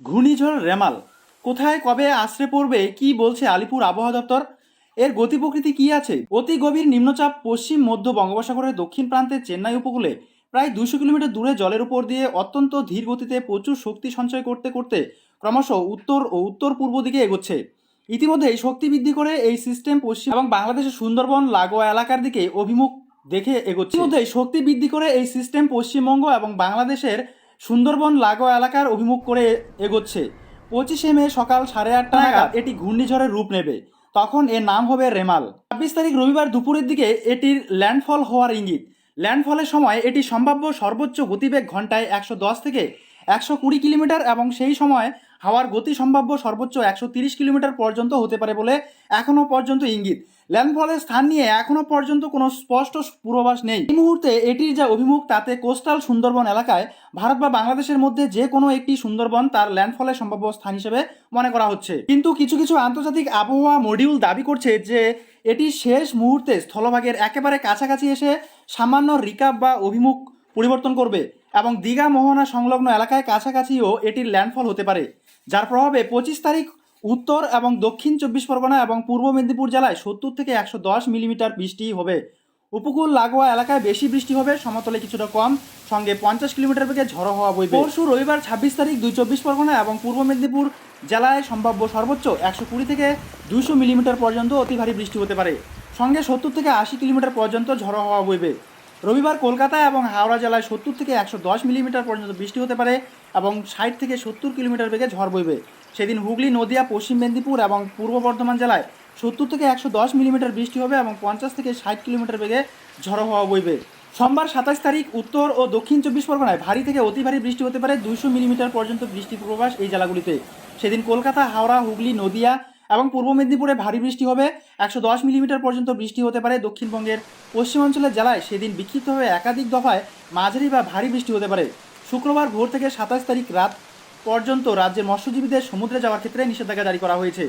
ঘূর্ণিঝড় রেমাল। কোথায়, কবে আশ্রে পড়বে, কি বলছে আলিপুর আবহাওয়া দপ্তর? এর গতি প্রকৃতি কি আছে? অতি গভীর নিম্নচাপ পশ্চিম, মধ্য বঙ্গোপসাগরের দক্ষিণ প্রান্তে চেন্নাই উপকূলে প্রায় দুশো কিলোমিটার দূরে জলের উপর দিয়ে অত্যন্ত ধীর গতিতে প্রচুর শক্তি সঞ্চয় করতে করতে ক্রমশ উত্তর ও উত্তর পূর্ব দিকে এগোচ্ছে। ইতিমধ্যেই শক্তি বৃদ্ধি করে এই সিস্টেম পশ্চিম এবং বাংলাদেশের সুন্দরবন, লাগোয়া এলাকার দিকে অভিমুখ দেখে এগোচ্ছে। ইতিমধ্যেই শক্তি বৃদ্ধি করে এই সিস্টেম পশ্চিমবঙ্গ এবং বাংলাদেশের সুন্দরবন লাগো এলাকার অভিমুখ করে এগোচ্ছে। পঁচিশে মে সকাল সাড়ে আটটা। নাগাদ এটি ঘূর্ণিঝড়ের রূপ নেবে। তখন এর নাম হবে রেমাল। ছাব্বিশ তারিখ রবিবার দুপুরের দিকে এটির ল্যান্ডফল হওয়ার ইঙ্গিত। ল্যান্ডফলের সময় এটি সম্ভাব্য সর্বোচ্চ গতিবেগ ঘন্টায় একশো দশ থেকে একশো কুড়ি কিলোমিটার এবং সেই সময় হাওয়ার গতি সম্ভাব্য সর্বোচ্চ একশো তিরিশ কিলোমিটার পর্যন্ত হতে পারে বলে এখনও পর্যন্ত ইঙ্গিত। ল্যান্ডফলের স্থান নিয়ে এখনও পর্যন্ত কোনো স্পষ্ট পূর্বাভাস নেই। এই মুহূর্তে এটির যা অভিমুখ, তাতে কোস্টাল সুন্দরবন এলাকায় ভারত বা বাংলাদেশের মধ্যে যে কোনো একটি সুন্দরবন তার ল্যান্ডফলের সম্ভাব্য স্থান হিসেবে মনে করা হচ্ছে। কিন্তু কিছু কিছু আন্তর্জাতিক আবহাওয়া মডিউল দাবি করছে যে এটি শেষ মুহূর্তে স্থলভাগের একেবারে কাছাকাছি এসে সামান্য রিকাপ বা অভিমুখ পরিবর্তন করবে। এবং দীঘা মোহনা সংলগ্ন এলাকায় কাছাকাছিও এটির ল্যান্ডফল হতে পারে। যার প্রভাবে পঁচিশ তারিখ উত্তর এবং দক্ষিণ চব্বিশ পরগনা এবং পূর্ব মেদিনীপুর জেলায় সত্তর থেকে একশো দশ মিলিমিটার বৃষ্টি হবে। উপকূল লাগোয়া এলাকায় বেশি বৃষ্টি হবে, সমতলে কিছুটা কম, সঙ্গে পঞ্চাশ কিলোমিটার বেগে ঝড়ো হওয়া বইবে। পরশু রবিবার ছাব্বিশ তারিখ দুই চব্বিশ পরগনা এবং পূর্ব মেদিনীপুর জেলায় সম্ভাব্য সর্বোচ্চ একশো কুড়ি থেকে দুশো মিলিমিটার পর্যন্ত অতি ভারী বৃষ্টি হতে পারে। সঙ্গে সত্তর থেকে আশি কিলোমিটার পর্যন্ত ঝড়ো হওয়া বইবে। রবিবার কলকাতা এবং হাওড়া জেলায় সত্তর থেকে একশো দশ মিলিমিটার পর্যন্ত বৃষ্টি হতে পারে এবং ষাট থেকে সত্তর কিলোমিটার বেগে ঝড় বইবে। সেদিন হুগলি, নদিয়া, পশ্চিম মেদিনীপুর এবং পূর্ব বর্ধমান জেলায় সত্তর থেকে একশো দশ মিলিমিটার বৃষ্টি হবে এবং পঞ্চাশ থেকে ষাট কিলোমিটার বেগে ঝড়ো হওয়া বইবে। সোমবার সাতাশ তারিখ উত্তর ও দক্ষিণ চব্বিশ পরগনায় ভারী থেকে অতি ভারী বৃষ্টি হতে পারে। দুইশো মিলিমিটার পর্যন্ত বৃষ্টি পূর্বাভাস এই জেলাগুলিতে। সেদিন কলকাতা, হাওড়া, হুগলি, নদিয়া এবং পূর্ব মেদিনীপুরে ভারী বৃষ্টি হবে। একশো দশ মিলিমিটার পর্যন্ত বৃষ্টি হতে পারে দক্ষিণবঙ্গের পশ্চিমাঞ্চলের জেলায়। সেদিন বিক্ষিপ্তভাবে একাধিক দফায় মাঝারি বা ভারী বৃষ্টি হতে পারে। শুক্রবার ভোর থেকে সাতাশ তারিখ রাত পর্যন্ত রাজ্যের মৎস্যজীবীদের সমুদ্রে যাওয়ার ক্ষেত্রে নিষেধাজ্ঞা জারি করা হয়েছে।